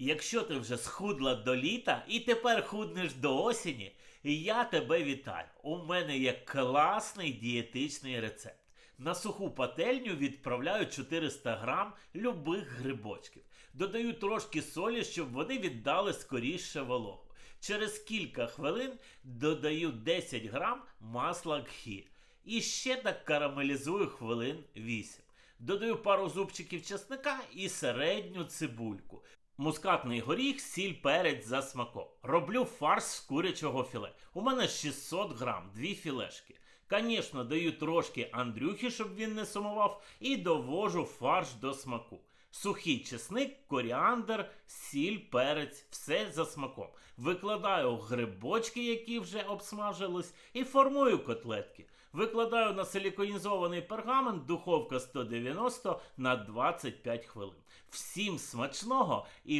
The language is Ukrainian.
Якщо ти вже схудла до літа і тепер худнеш до осені, я тебе вітаю. У мене є класний дієтичний рецепт. На суху пательню відправляю 400 грам любих грибочків. Додаю трошки солі, щоб вони віддали скоріше вологу. Через кілька хвилин додаю 10 грам масла гхі. І ще так карамелізую хвилин 8. Додаю пару зубчиків чесника і середню цибульку. Мускатний горіх, сіль, перець за смаком. Роблю фарш з курячого філе. У мене 600 грам, дві філешки. Звісно, даю трошки Андрюхі, щоб він не сумував, і довожу фарш до смаку. Сухий чесник, коріандр, сіль, перець, все за смаком. Викладаю грибочки, які вже обсмажились, і формую котлетки. Викладаю на силіконізований пергамент, духовка 190 на 25 хвилин. Всім смачного і